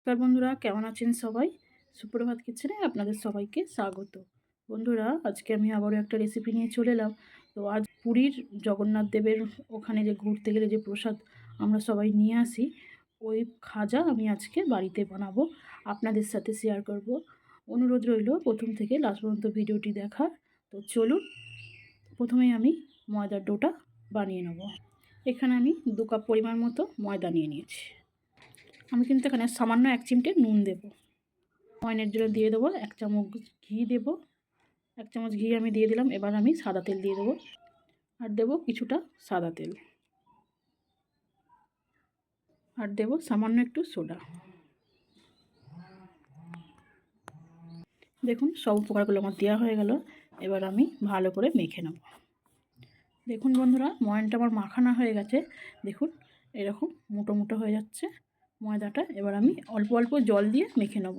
নমস্কার বন্ধুরা, কেমন আছেন সবাই? সুপ্রভাত কিচেনে আপনাদের সবাইকে স্বাগত। বন্ধুরা, আজকে আমি আবারও একটা রেসিপি নিয়ে চলে এলাম। তো আজ পুরীর জগন্নাথ দেবের ওখানে যে ঘুরতে গেলে যে প্রসাদ আমরা সবাই নিয়ে আসি, ওই খাজা আমি আজকে বাড়িতে বানাবো, আপনাদের সাথে শেয়ার করব। অনুরোধ রইল প্রথম থেকে লাস্ট পর্যন্ত ভিডিওটি দেখার। তো চলুন, প্রথমে আমি ময়দার ডোটা বানিয়ে নেব। এখানে আমি দু কাপ পরিমাণ মতো ময়দা নিয়ে নিয়েছি। আমি কিন্তু এখানে সামান্য এক চিমটে নুন দেবো। ময়নের জন্য দিয়ে দেবো, এক চামচ ঘি দেব, এক চামচ ঘি আমি দিয়ে দিলাম, এবার আমি সাদা তেল দিয়ে দেবো। আর দেবো কিছুটা সাদা তেল। আর দেবো সামান্য একটু সোডা। দেখুন, সব উপকারগুলো আমার দেওয়া হয়ে গেল, এবার আমি ভালো করে মেখে নেব। দেখুন বন্ধুরা, ময়নটা আমার মাখানো হয়ে গেছে। দেখুন, এরকম মোটো মোটো হয়ে যাচ্ছে। ময়দাটা, এবার আমি অল্প অল্প জল দিয়ে মেখে নেব।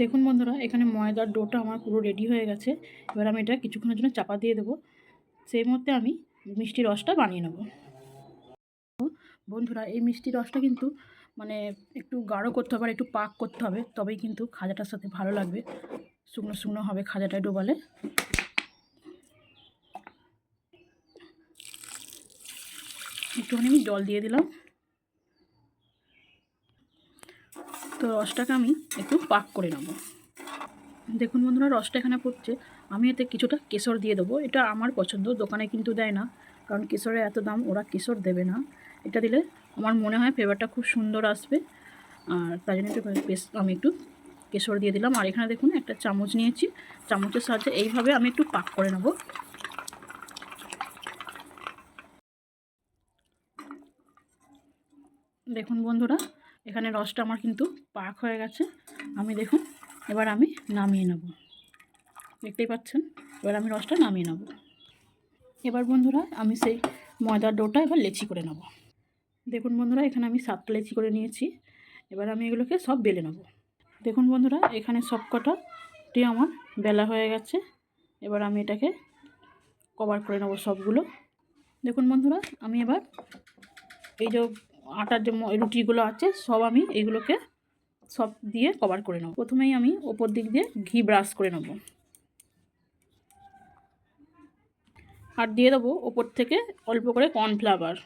দেখুন বন্ধুরা, এখানে ময়দার ডোটা আমার পুরো রেডি হয়ে গেছে। এবার আমি এটা কিছুক্ষণের জন্য চাপা দিয়ে দেবো। সেই মধ্যে আমি মিষ্টি রসটা বানিয়ে নেব। বন্ধুরা, এই মিষ্টি রসটা কিন্তু মানে একটু গাঢ় করতে হবে আর একটু পাক করতে হবে, তবেই কিন্তু খাজাটার সাথে ভালো লাগবে। শুকনো শুকনো হবে খাজাটায় ডোবালে। একটুখানি আমি জল দিয়ে দিলাম। তো রসটাকে আমি একটু পাক করে নেব। দেখুন বন্ধুরা, রসটা এখানে পড়ছে আমি এতে কিছুটা কেশর দিয়ে দেবো। এটা আমার পছন্দ, দোকানে কিন্তু দেয় না। কারণ কেশরের এত দাম, ওরা কেশর দেবে না। এটা দিলে আমার মনে হয় ফ্লেভারটা খুব সুন্দর আসবে। আর তাই জন্য একটু আমি একটু কেশর দিয়ে দিলাম। আর এখানে দেখুন, একটা চামচ নিয়েছি। চামচের সাহায্যে এইভাবে আমি একটু পাক করে নেব। দেখুন বন্ধুরা এখানে রসটা আমার কিন্তু পাক হয়ে গেছে। আমি দেখুন, এবার আমি নামিয়ে নেব। দেখতেই পাচ্ছেন? এবার আমি রসটা নামিয়ে নেব। এবার বন্ধুরা, আমি সেই ময়দার ডোটা এবার লেচি করে নেব। দেখুন বন্ধুরা, এখানে আমি সাতটা লেচি করে নিয়েছি। এবার আমি এগুলোকে সব বেলে নেব। দেখুন বন্ধুরা, এখানে সব কটাটি আমার বেলা হয়ে গেছে। এবার আমি এটাকে কভার করে নেব সবগুলো। দেখুন বন্ধুরা, আমি এবার এই যে আটার যে রুটিগুলো আছে, সব আমি এগুলোকে সব দিয়ে কভার করে নেব। প্রথমেই আমি ওপর দিক দিয়ে ঘি ব্রাশ করে নেব। আর দিয়ে দেবো ওপর থেকে অল্প করে কর্নফ্লাওয়ার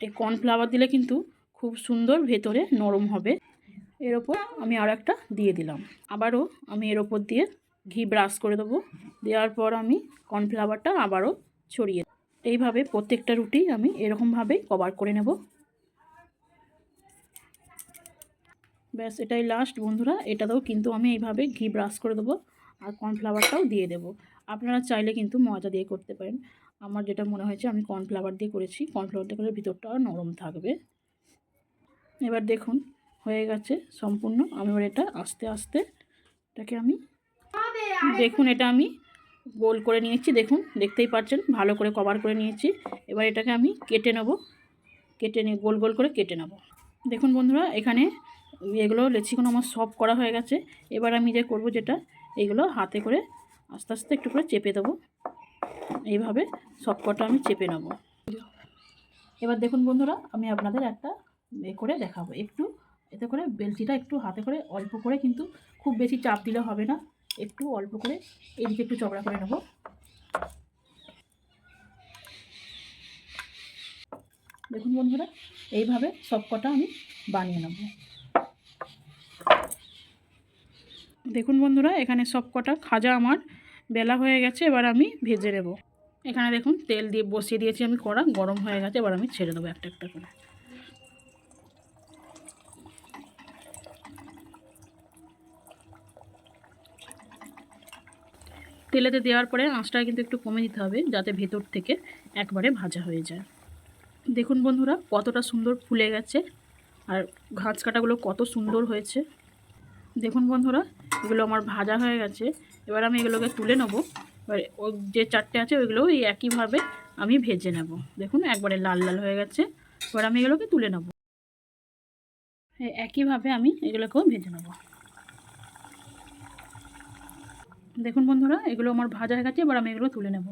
এই কর্নফ্লাওয়ার দিলে কিন্তু খুব সুন্দর ভেতরে নরম হবে। এর ওপর আমি আর একটা দিয়ে দিলাম। আবারও আমি এর ওপর দিয়ে ঘি ব্রাশ করে দেবো। দেওয়ার পর আমি কর্নফ্লাওয়ারটা আবারও ছড়িয়ে এইভাবে প্রত্যেকটা রুটি আমি এরকমভাবেই কভার করে নেব। ব্যাস এটাই লাস্ট বন্ধুরা। এটাতেও কিন্তু আমি এইভাবে ঘি ব্রাশ করে দেবো আর কর্নফ্লাওয়ারটাও দিয়ে দেবো। আপনারা চাইলে কিন্তু ময়দা দিয়ে করতে পারেন। আমার যেটা মনে হয়েছে আমি কর্নফ্লাওয়ার দিয়ে করেছি। কর্নফ্লাওয়ার দিয়ে করলে ভিতরটা নরম থাকবে। এবার দেখুন হয়ে গেছে সম্পূর্ণ। আমি এবার এটা আস্তে আস্তে এটাকে আমি দেখুন এটা আমি গোল করে নিয়েছি, দেখুন, দেখতেই পাচ্ছেন, ভালো করে কভার করে নিয়েছি। এবার এটাকে আমি কেটে নেব, কেটে নিয়ে, গোল গোল করে কেটে নেব। দেখুন বন্ধুরা, এখানে এগুলো লেচিগুলো আমার সব করা হয়ে গেছে। এবার আমি যে করব যেটা, এগুলো হাতে করে আস্তে আস্তে একটু করে চেপে দেবো। এইভাবে সব কটা আমি চেপে নেব। এবার দেখুন বন্ধুরা, আমি আপনাদের একটা এ করে দেখাবো। একটু, এতে করে বেলচিটা একটু হাতে করে অল্প করে কিন্তু খুব বেশি চাপ দিলে হবে না। একটু অল্প করে এদিকে একটু চড়া করে নেব। দেখুন বন্ধুরা, এইভাবে সব কটা আমি বানিয়ে নেব। দেখুন বন্ধুরা, এখানে সব কটা খাজা আমার বেলা হয়ে গেছে, এবার আমি ভেজে নেব। এখানে দেখুন তেল দিয়ে বসিয়ে দিয়েছি আমি কড়া, গরম হয়ে গেছে, এবার আমি ছেড়ে দেবো একটা একটা করে। তেলেতে দেওয়ার পরে আঁচটা কিন্তু একটু কমে দিতে হবে, যাতে ভেতর থেকে একবারে ভাজা হয়ে যায়। দেখুন বন্ধুরা, কতটা সুন্দর ফুলে গেছে, আর ঘাস কাটাগুলো কত সুন্দর হয়েছে। দেখুন বন্ধুরা, এগুলো আমার ভাজা হয়ে গেছে। এবার আমি এগুলোকে তুলে নেব। এবার যে চারটে আছে, ওইগুলোও এই একইভাবে আমি ভেজে নেব। দেখুন, একবারে লাল লাল হয়ে গেছে। এবার আমি এগুলোকে তুলে নেব। একইভাবে আমি এগুলোকেও ভেজে নেব। দেখুন বন্ধুরা, এগুলো আমার ভাজা হয়ে গেছে, এবার আমি এগুলো তুলে নেব।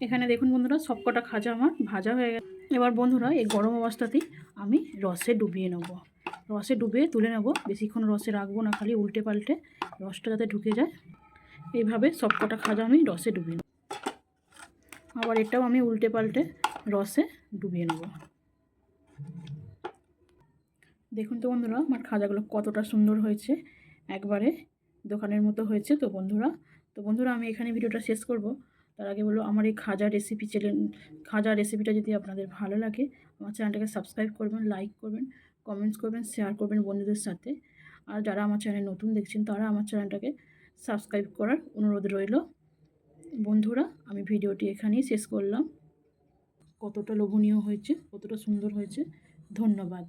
এখানে দেখুন বন্ধুরা সবকটা খাজা আমার ভাজা হয়ে গেছে। এবার বন্ধুরা, এই গরম অবস্থাতেই আমি রসে ডুবিয়ে নেব। রসে ডুবে তুলে নেব। বেশিক্ষণ রসে রাখব না, খালি উল্টে পাল্টে রসটা যাতে ঢুকে যায়। এইভাবে সব কটা খাজা আমি রসে ডুবিয়ে নেব। আবার এটাও আমি উল্টে পাল্টে রসে ডুবিয়ে নেব। দেখুন তো বন্ধুরা, আমার খাজাগুলো কতটা সুন্দর হয়েছে। একবারে দোকানের মতো হয়েছে তো বন্ধুরা। তো বন্ধুরা আমি এখানে ভিডিওটা শেষ করব। তার আগে বলো, আমার এই খাজা রেসিপি চ্যানেল খাজা রেসিপিটা যদি আপনাদের ভালো লাগে, আমার চ্যানেলটাকে সাবস্ক্রাইব করবেন লাইক করবেন কমেন্টস করবেন শেয়ার করবেন বন্ধুদের সাথে। আর যারা আমার চ্যানেল নতুন দেখছেন, তারা আমার চ্যানেলটাকে সাবস্ক্রাইব করার অনুরোধ রইল। বন্ধুরা, আমি ভিডিওটি এখানেই শেষ করলাম। কতটা লোভনীয় হয়েছে, কতটা সুন্দর হয়েছে। ধন্যবাদ।